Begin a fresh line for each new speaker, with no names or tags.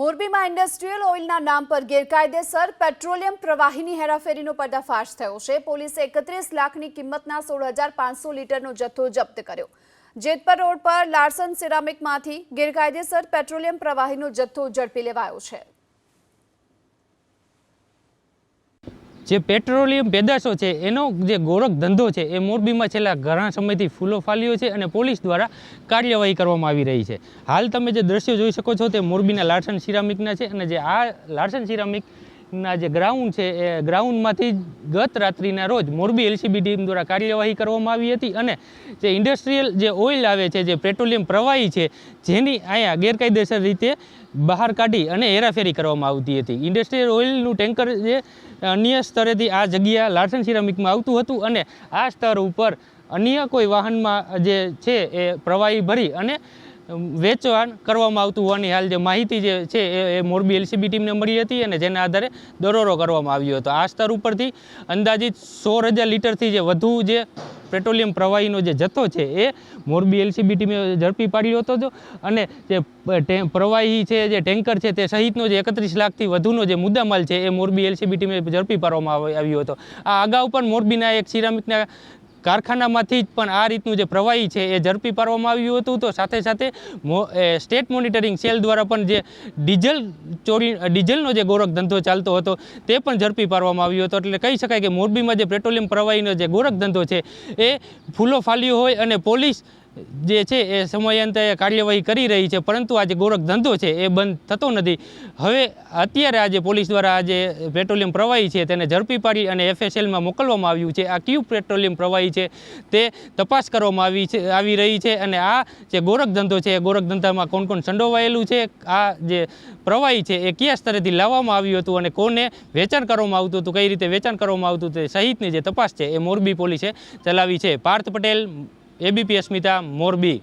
મોરબીમાં ઇન્ડસ્ટ્રીયલ ઓઇલના નામ પર ગેરકાયદેસર પેટ્રોલિયમ પ્રવાહીની હેરાફેરીનો પર્દાફાશ થયો છે. પોલીસે એકત્રીસ લાખની કિંમતના સોળ હજાર પાંચસો લીટરનો જથ્થો જપ્ત કર્યો. જેતપર રોડ પર લાર્સન સિરામિકમાંથી ગેરકાયદેસર પેટ્રોલિયમ પ્રવાહીનો જથ્થો ઝડપી લેવાયો છે.
જે પેટ્રોલિયમ પેદાશો છે, એનો જે ગોરખ ધંધો છે, એ મોરબીમાં છેલ્લા ઘણા સમયથી ફૂલો ફાલ્યો છે અને પોલીસ દ્વારા કાર્યવાહી કરવામાં આવી રહી છે. હાલ તમે જે દ્રશ્યો જોઈ શકો છો, તે મોરબીના લાર્સન સિરામિકના છે અને જે આ લાર્સન સિરામિકના જે ગ્રાઉન્ડ છે, એ ગ્રાઉન્ડમાંથી ગત રાત્રિના રોજ મોરબી એલસીબી ટીમ દ્વારા કાર્યવાહી કરવામાં આવી હતી અને જે ઇન્ડસ્ટ્રીયલ જે ઓઇલ આવે છે, જે પેટ્રોલિયમ પ્રવાહી છે, જેની અહીંયા ગેરકાયદેસર રીતે બહાર કાઢી અને હેરાફેરી કરવામાં આવતી હતી. ઇન્ડસ્ટ્રીયલ ઓઇલનું ટેન્કર જે અન્ય સ્તરેથી આ જગ્યા લાઠન સિરામિકમાં આવતું હતું અને આ સ્તર ઉપર અન્ય કોઈ વાહનમાં જે છે, એ પ્રવાહી ભરી અને વેચવાણ કરવામાં આવતું હોવાની હાલ જે માહિતી જે છે, એ મોરબી એલસીબી ટીમને મળી હતી અને જેના આધારે દરોરો કરવામાં આવ્યો હતો. આ સ્તર ઉપરથી અંદાજિત સોળ હજાર લીટરથી જે વધુ જે પેટ્રોલિયમ પ્રવાહીનો જે જથ્થો છે, એ મોરબી એલસીબી ટીમે ઝડપી પાડ્યો હતો અને જે પ્રવાહી છે, જે ટેન્કર છે, તે સહિતનો જે એકત્રીસ લાખથી વધુનો જે મુદ્દામાલ છે, એ મોરબી એલસીબી ટીમે ઝડપી પાડવામાં આવ- આવ્યો હતો. આ અગાઉ પણ મોરબીના એક સિરામિકના કારખાનામાંથી જ પણ આ રીતનું જે પ્રવાહી છે એ ઝડપી પાડવામાં આવ્યું હતું તો સાથે સાથે સ્ટેટ મોનિટરિંગ સેલ દ્વારા પણ જે ડીઝલ ચોરી, ડીઝલનો જે ગોરખ ધંધો ચાલતો હતો તે પણ ઝડપી પાડવામાં આવ્યો હતો. એટલે કહી શકાય કે મોરબીમાં જે પેટ્રોલિયમ પ્રવાહીનો જે ગોરખ ધંધો છે એ ફૂલો ફાલ્યો હોય અને પોલીસ જે છે એ સમયાંતરે કાર્યવાહી કરી રહી છે, પરંતુ આજે ગોરખ ધંધો છે એ બંધ થતો નથી. હવે અત્યારે આજે પોલીસ દ્વારા આજે પેટ્રોલિયમ પ્રવાહી છે તેને ઝડપી પાડી અને એફએસએલમાં મોકલવામાં આવ્યું છે. આ ક્યુ પેટ્રોલિયમ પ્રવાહી છે તે તપાસ કરવામાં આવી છે, આવી રહી છે અને આ જે ગોરખ ધંધો છે એ ગોરખ ધંધામાં કોણ કોણ સંડોવાયેલું છે, આ જે પ્રવાહી છે એ કયા સ્તરેથી લાવવામાં આવ્યું હતું અને કોને વેચાણ કરવામાં આવતું હતું, કઈ રીતે વેચાણ કરવામાં આવતું તે સહિતની જે તપાસ છે એ મોરબી પોલીસે ચલાવી છે. પાર્થ પટેલ એબીપી અસ્મિતા મોરબી.